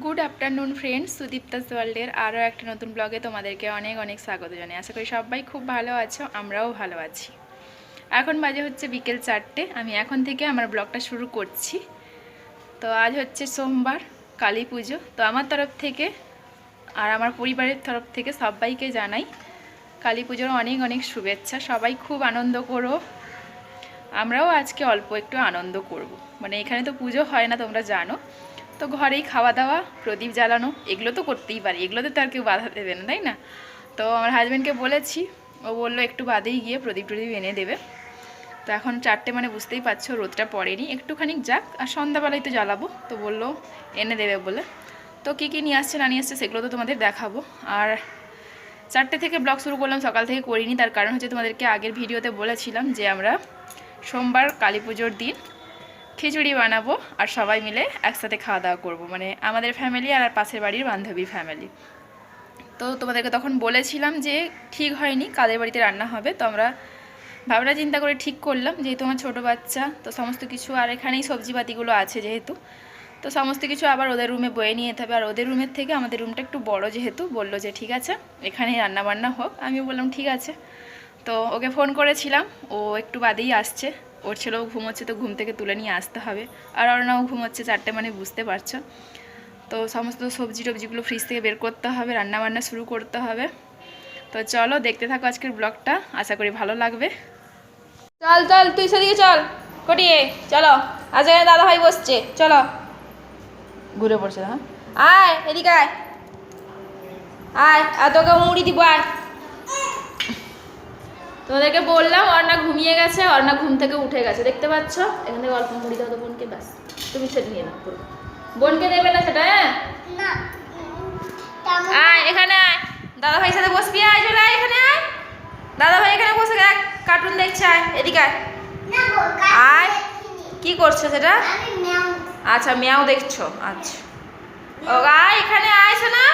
Good afternoon friends সুদীপ্তাস ওয়ার্ল্ডের আরও একটা নতুন ব্লগে তোমাদেরকে অনেক অনেক স্বাগত জানাই। আশা করি সবাই খুব ভালো আছো, আমরাও ভালো আছি। এখন বাজে হচ্ছে বিকেল চারটে, আমি এখন থেকে আমার ব্লগটা শুরু করছি। তো আজ হচ্ছে সোমবার, কালী পুজো। তো আমার তরফ থেকে আর আমার পরিবারের তরফ থেকে সবাইকে জানাই, কালী পুজোর অনেক অনেক শুভেচ্ছা। সবাই খুব আনন্দ করো। আমরাও আজকে অল্প একটু আনন্দ করব। মানে এখানে তো পুজো হয় না, তোমরা জানো। তো ঘরেই খাওয়া দাওয়া প্রদীপ জ্বালানো, এগুলো তো করতেই পারি, এগুলোতে তো আর কেউ বাধা দেবে না, তাই না? তো আমার হাজব্যান্ডকে বলেছি, ও বলল একটু বাদেই গিয়ে প্রদীপ টদীপ এনে দেবে। তো এখন চারটে মানে বুঝতেই পারছ, রোদটা পড়েনি, একটুখানি যাক, আর সন্ধ্যাবেলায় তো জ্বালাবো, তো বলল এনে দেবে বলে। তো কী কী নিয়ে আসছে না নিয়ে আসছে সেগুলো তো তোমাদের দেখাবো। আর চারটে থেকে ব্লগ শুরু করলাম, সকাল থেকে করিনি, তার কারণ হচ্ছে তোমাদেরকে আগের ভিডিওতে বলেছিলাম যে আমরা সোমবার কালী পুজোর দিন খিচুড়ি বানাবো আর সবাই মিলে একসাথে খাওয়া দাওয়া করব। মানে আমাদের ফ্যামিলি আর পাশের বাড়ির বান্ধবী ফ্যামিলি তো তোমাদেরকে তখন বলেছিলাম যে ঠিক হয়নি, কাদের বাড়িতে রান্না হবে। তো আমরা ভাবনা চিন্তা করে ঠিক করলাম, যেহেতু আমার ছোটো বাচ্চা, তো সমস্ত কিছু আর এখানেই সবজিপাতিগুলো আছে যেহেতু। তো সমস্ত কিছু আবার ওদের রুমে বয়ে নিয়ে যেতে হবে। আর ওদের রুমের থেকে আমাদের রুমটা একটু বড় যেহেতু, বলল যে ঠিক আছে, এখানেই রান্না বান্না হোক। আমি বললাম, ঠিক আছে। তো ওকে ফোন করেছিলাম, ও একটু বাদেই আসছে। ওর ছেলেও ঘুমোচ্ছে তো ঘুম থেকে তুলে নিয়ে আসতে হবে। আর অর্ণাও ঘুমোচ্ছে চারটে মানে বুঝতে পারছ। তো সমস্ত সবজি টবজিগুলো ফ্রিজ থেকে বের করতে হবে রান্না বান্না শুরু করতে হবে। তো চলো দেখতে থাকো আজকের ব্লগটা আশা করি ভালো লাগবে। চল চল তুই সেদিকে চল। কটিয়ে চলো। আজ এখানে দাদা ভাই বসছে চলো। ঘুরে পড়ছে হ্যাঁ? আয় এদিকে আয়। আয় আর তোকে মুড়ি দিব আয়। তোমাদেরকে বললাম অর্ণা ঘুমিয়ে গেছে অর্ণা ঘুম থেকে উঠে গেছে। দেখতে পাচ্ছ? এখান থেকে অল্প মুড়ি দাও তো বোনকে ব্যাস। তুমি সেটা নিয়ে নাও পুরো। বোনকে দেবে না সেটা হ্যাঁ? না। আয় এখানে আয়। দাদা ভাইয়ের সাথে বসবি আয় চলে আয় এখানে আয়। দাদা ভাই এখানে বসে দেখ কার্টুন দেখছে আয় এদিকে আয়। না আয়। কি করছ সেটা? আচ্ছা মেয়াও দেখছ আচ্ছা। ও আয় এখানে আয় শোনা।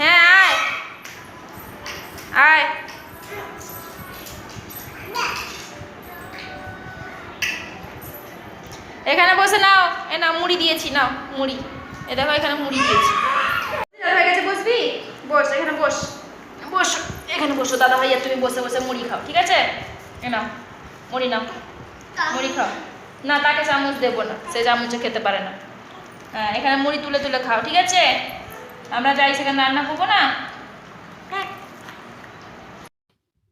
হ্যাঁ আয়। আয়। এখানে বসে নাও। এ নাও, মুড়ি দিয়েছি, নাও, মুড়ি। এ দেখো, এখানে মুড়ি দিয়েছি। বসবি? বস, এখানে বস। বস, এখানে বসো, দাদা ভাই তুমি বসে বসে মুড়ি খাও, ঠিক আছে? এ নাও, মুড়ি নাও। মুড়ি খাও। না, তাকে চামচ দেবো না, সে চামচে খেতে পারে না। হ্যাঁ এখানে মুড়ি তুলে তুলে খাও, ঠিক আছে? আমরা যাই, সেখানে রান্না করব না?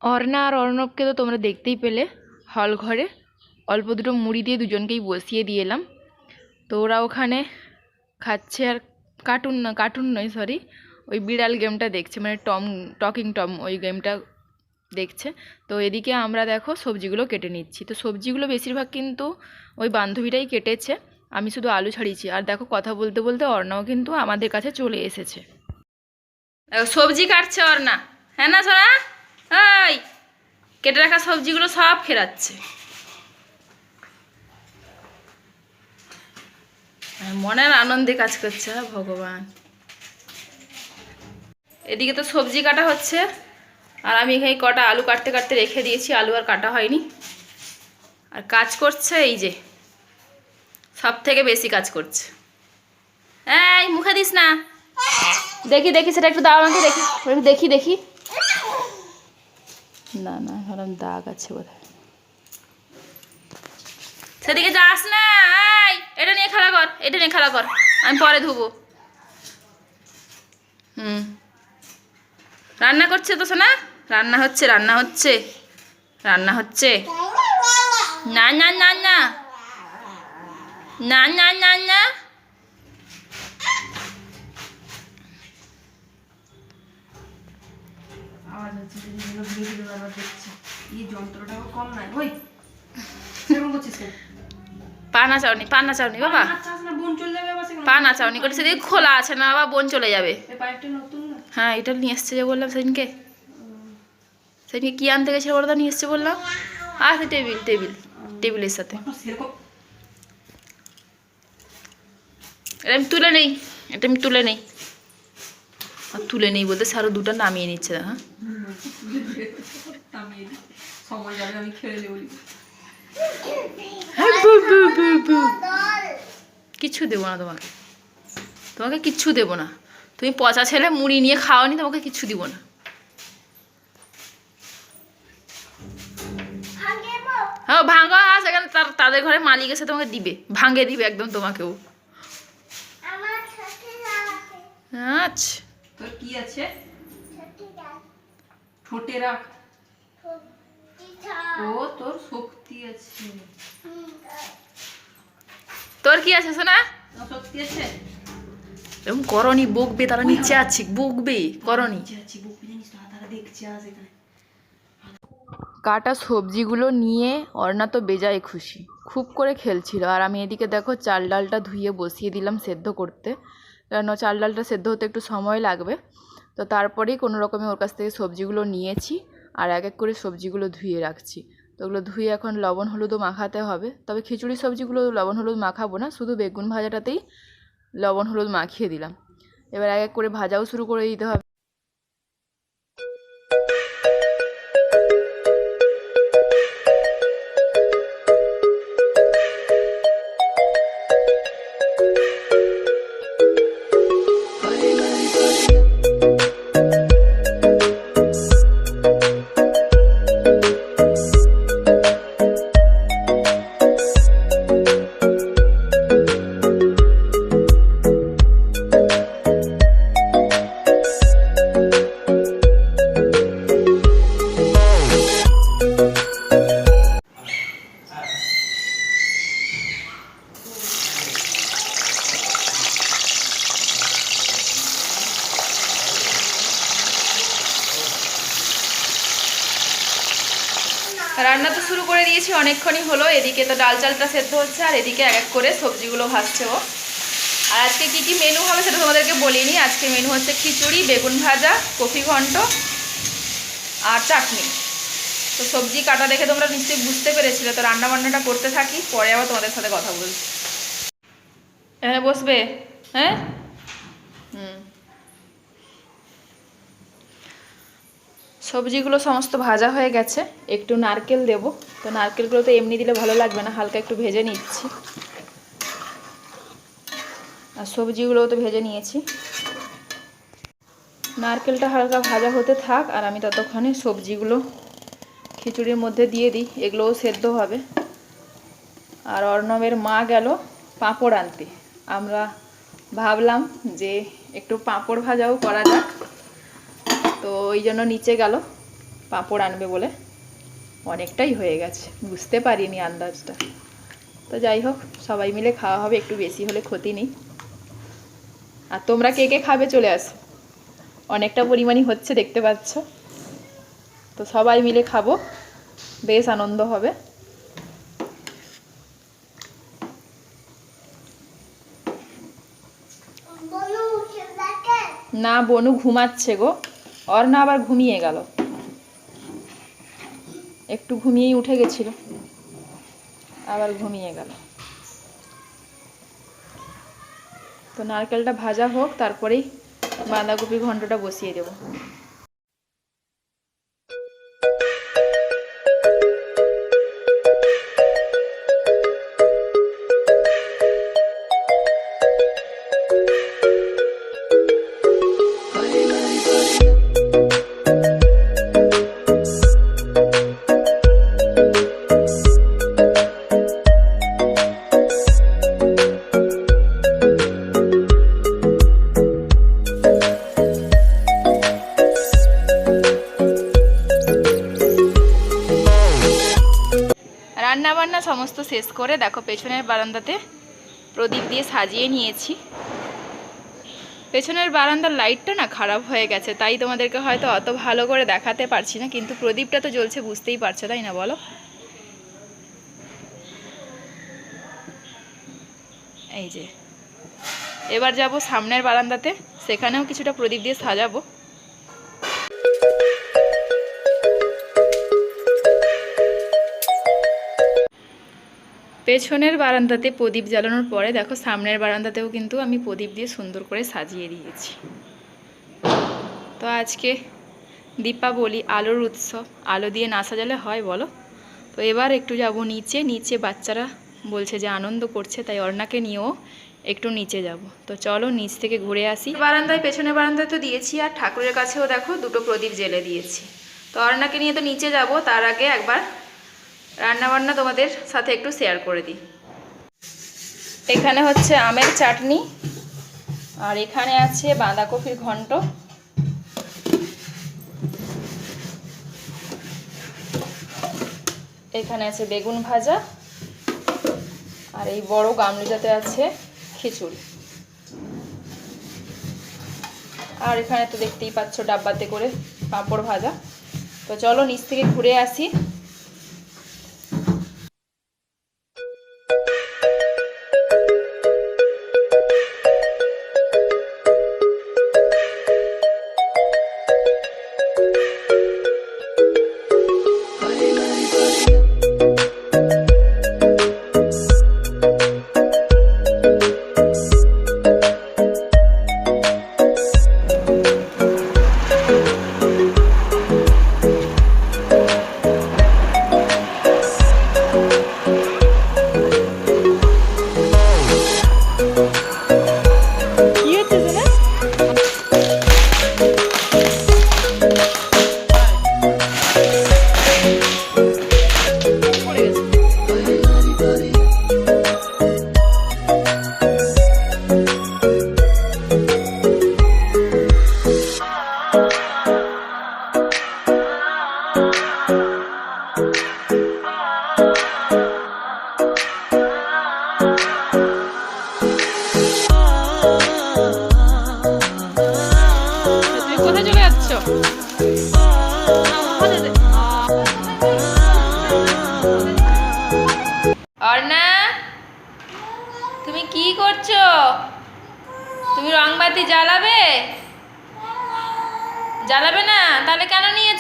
অর্ণা আর অর্ণবকে তো তোমরা দেখতেই পেলে হল ঘরে। অল্প দুটো মুড়ি দিয়ে দুজনকেই বসিয়ে দিয়ে এলাম। তো ওরা ওখানে খাচ্ছে আর কার্টুন না, কার্টুন নয় সরি ওই বিড়াল গেমটা দেখছে মানে টম, টকিং টম ওই গেমটা দেখছে। তো এদিকে আমরা দেখো সবজিগুলো কেটে নিচ্ছি। তো সবজিগুলো বেশিরভাগ কিন্তু ওই বান্ধবীটাই কেটেছে। আমি শুধু আলু ছাড়িয়েছি। আর দেখো কথা বলতে বলতে অর্ণাও কিন্তু আমাদের কাছে চলে এসেছে। সবজি কাটছে অর্ণা। হ্যাঁ না, সোনা? এই, কেটে রাখা সবজিগুলো সব ফেরাচ্ছে। মনের আনন্দে কাজ করছে ভগবান। এদিকে তো সবজি কাটা হচ্ছে, আর আমি এখানে কটা আলু কাটতে কাটতে রেখে দিয়েছি, আলু আর কাটা হয়নি। আর কাজ করছে এই যে, সব থেকে বেশি কাজ করছে। এই, মুখে দিস না। দেখি দেখি, সেটা একটু দাও আমাকে, দেখি দেখি দেখি। না না ভাবলাম দাগ আছে বোধ সেদিকে যাস না এটা নিয়ে খেলা কর, এটা নিয়ে খেলা কর, আমি পরে ধুবো। হুম। রান্না করছে তো শোনা রান্না হচ্ছে রান্না হচ্ছে রান্না হচ্ছে। না না না না। না না না না। আওয়াজ হচ্ছে যে যেগুলো ধীরে ধীরে বারবার দেখছে। এই যন্ত্রটাও কম নয় ওই সেরকম করছিস কেন? পানা চাউনি পানা চাউনি বাবা। পানা চাউনি করে সেদিকে খোলা আছে না বাবা বোন চলে যাবে। এই পাইপটা নতুন না? হ্যাঁ এটা নিয়ে এসছে যে বললাম সেদিনকে। সেদিনকে কি আনতে ওরা নিয়ে এসছে বললাম। টেবিল টেবিল টেবিলের সাথে। এটা আমি তুলে নেই এটা আমি তুলে নেই। আর তুলে নেই বলতে সারো দুটো নামিয়ে নিচ্ছে হ্যাঁ। বলি। হ্যাঁ। দল কিছু দেবো না তোমাকে। তোমাকে কিচ্ছু দেবো না। তুমি পচা ছেলে মুড়ি নিয়ে খাওয়ানি তোমাকে কিচ্ছু দিব না। ভাঙে হ্যাঁ ভাঙা এখানে তার তাদের ঘরে মালিক এসে তোমাকে দিবে। ভাঙে দিবে একদম তোমাকেও। আমার সাথে আছে আচ্ছা। তোর কি আছে? ঠোঁটে রাখ। ও তোর শক্তি আছে। তোর কি আছে তোর শক্তি আছে? এরকম করনি বকবে তারা নিচে আছে বকবে করনি। কাটা সবজিগুলো নিয়ে অর্ণা তো বেজায় খুশি। খুব করে খেলছিল আর আমি এদিকে দেখো চাল ডালটা ধুয়ে বসিয়ে দিলাম সেদ্ধ করতে। কেন চাল ডালটা সেদ্ধ হতে একটু সময় লাগবে। তো তারপরেই কোনো রকমে ওর কাছ থেকে সবজিগুলো নিয়েছি আর এক এক করে সবজিগুলো ধুয়ে রাখছি। তো ওগুলো ধুয়ে এখন লবণ, হলুদও মাখাতে হবে। তবে খিচুড়ি সবজিগুলো লবণ, হলুদ মাখাবো না, শুধু বেগুন ভাজাটাতেই লবণ, হলুদ মাখিয়ে দিলাম। এবার এক এক করে ভাজাও শুরু করে দিতে হবে। ডাল চালটা সেদ্ধ হচ্ছে আর এদিকে এক এক করে সবজিগুলো ভাজছে ও। আর আজকে কি কি মেনু হবে সেটা তোমাদেরকে বলিনি। আজকে মেনু হচ্ছে খিচুড়ি, বেগুন ভাজা, কফি ঘন্ট আর চাটনি। তো সবজি কাটা দেখে তোমরা নিশ্চয়ই বুঝতে পেরেছিলে। তো রান্না বান্নাটা করতে থাকি, পরে আবার তোমাদের সাথে কথা বলছি। এখানে বসবে হ্যাঁ? সবজিগুলো সমস্ত ভাজা হয়ে গেছে। একটু নারকেল দেব। তো নারকেলগুলো তো এমনি দিলে ভালো লাগবে না, হালকা একটু ভেজে নিচ্ছি। আর সবজিগুলোও তো ভেজে নিয়েছি। নারকেলটা হালকা ভাজা হতে থাক আর আমি ততক্ষণে সবজিগুলো খিচুড়ির মধ্যে দিয়ে দিই। এগুলোও সেদ্ধ হবে। আর অর্ণবের মা গেল পাঁপড় আনতে। আমরা ভাবলাম যে একটু পাঁপড় ভাজাও করা যাক। তো ওই জন্য নিচে গেল পাঁপড় আনবে বলে। অনেকটাই হয়ে গেছে বুঝতে পারিনি আন্দাজটা। তো যাই হোক সবাই মিলে খাওয়া হবে একটু বেশি হলে ক্ষতি নেই। আর তোমরা কে কে খাবে চলে আসো। অনেকটা পরিমাণই হচ্ছে দেখতে পাচ্ছ। তো সবাই মিলে খাব বেশ আনন্দ হবে। না বনু ঘুমাচ্ছে গো। অর্ণা আবার ঘুমিয়ে গেল। একটু ঘুমিয়েই উঠে গেছিল। আবার ঘুমিয়ে গেল। তো নারকেলটা ভাজা হোক, তারপরেই বাঁধাকপি ঘন্টটা বসিয়ে দেবো। করে দেখো, পেছনের বারান্দাতে প্রদীপ দিয়ে সাজিয়ে নিয়েছি। পেছনের বারান্দার লাইটটা না খারাপ হয়ে গেছে, তাই তোমাদেরকে হয়তো অত ভালো করে দেখাতে পারছি না, কিন্তু প্রদীপটা তো জ্বলছে, বুঝতেই পারছ, তাই না বলো? এই যে। এবার যাব সামনের বারান্দাতে, সেখানেও কিছুটা প্রদীপ দিয়ে সাজাবো। পেছনের বারান্দাতে প্রদীপ জ্বালানোর পরে দেখো সামনের বারান্দাতেও কিন্তু আমি প্রদীপ দিয়ে সুন্দর করে সাজিয়ে দিয়েছি। তো আজকে দীপাবলি, আলোর উৎসব, আলো দিয়ে না সাজালে হয় বলো? তো এবার একটু যাব নিচে নিচে বাচ্চারা বলছে যে আনন্দ করছে, তাই অর্ণাকে নিয়েও একটু নিচে যাব। তো চলো নিচ থেকে ঘুরে আসি। বারান্দায় পেছনে বারান্দায় তো দিয়েছি, আর ঠাকুরের কাছেও দেখো দুটো প্রদীপ জেলে দিয়েছি। তো অর্ণাকে নিয়ে তো নিচে যাব, তার আগে একবার রান্নাবান্না তোমাদের সাথে একটু শেয়ার করে দিই। এখানে হচ্ছে আমের চাটনি, আর এখানে আছে বাঁধাকপির ঘন্ট। এখানে আছে বেগুন ভাজা, আর এই বড় গামলিটাতে আছে খিচুড়ি। আর এখানে তো দেখতেই পাচ্ছ ডাব্বাতে করে পাঁপড় ভাজা। তো চলো নিচ থেকে ঘুরে আসি।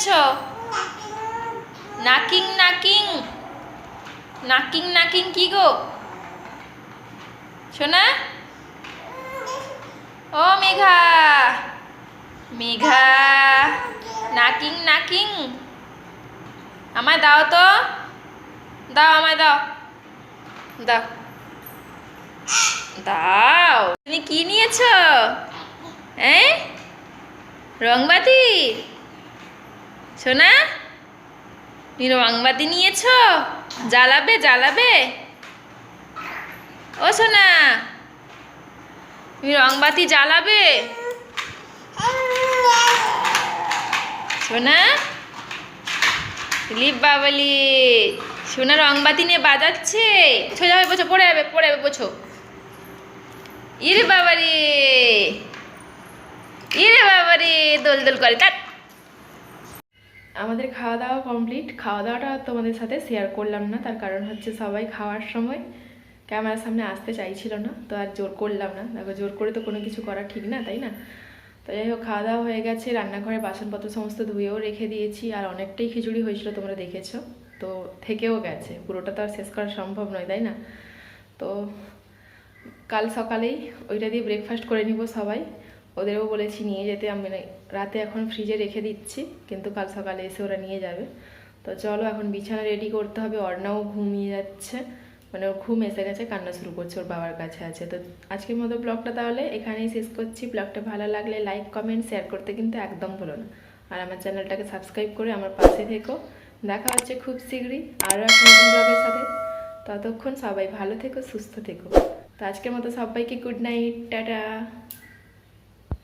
কেন নাকিং নাকিং। নাকিং নাকিং কি গো? শোনা ও মেঘা। মেঘা। নাকিং নাকিং। আমায় দাও তো। দাও, আমায় দাও। দাও। দাও। তুমি কি নিয়েছ? হ্যাঁ? রংবাতি? সোনা তুমি রংবাতি নিয়েছ? জ্বালাবে জ্বালাবে? ও সোনা তুমি রংবাতি জ্বালাবে? সোনা লিপ বাবলি সোনা রংবাতি নিয়ে বাজাচ্ছে। সোজা হয়ে বসো, পড়ে যাবে পড়ে যাবে, বসো। ইরে বাবারে ইরে বাবারে, দোল দোল করে। তাত আমাদের খাওয়া দাওয়া কমপ্লিট খাওয়া দাওয়াটা তোমাদের সাথে শেয়ার করলাম না, তার কারণ হচ্ছে সবাই খাওয়ার সময় ক্যামেরার সামনে আসতে চাইছিল না, তো আর জোর করলাম না। দেখো, জোর করে তো কোনো কিছু করা ঠিক না, তাই না? তো যাই হোক খাওয়া দাওয়া হয়ে গেছে, রান্নাঘরে বাসনপত্র সমস্ত ধুয়েও রেখে দিয়েছি, আর অনেকটাই খিচুড়ি হয়েছিল তোমরা দেখেছ। তো থেকেও গেছে, পুরোটা তো আর শেষ করা সম্ভব নয়, তাই না? তো কাল সকালেই ওইটা দিয়ে ব্রেকফাস্ট করে নিব সবাই। ওদেরও বলেছি নিয়ে যেতে, আমি রাতে এখন ফ্রিজে রেখে দিচ্ছি, কিন্তু কাল সকালে এসে ওরা নিয়ে যাবে। তো চলো, এখন বিছানা রেডি করতে হবে, অর্ণাও ঘুমিয়ে যাচ্ছে। মানে ওর ঘুম এসে গেছে, কান্না শুরু করছে ওর বাবার কাছে আছে। তো আজকের মতো ব্লগটা তাহলে এখানেই শেষ করছি। ব্লগটা ভালো লাগলে লাইক কমেন্ট শেয়ার করতে কিন্তু একদম ভুলো না। আর আমার চ্যানেলটাকে সাবস্ক্রাইব করে আমার পাশে থেকো। দেখা হচ্ছে খুব শীঘ্রই আরও একটা নতুন ব্লগের সাথে। ততক্ষণ সবাই ভালো থেকো, সুস্থ থেকো। তো আজকের মতো সবাইকে গুড নাইট টাটা।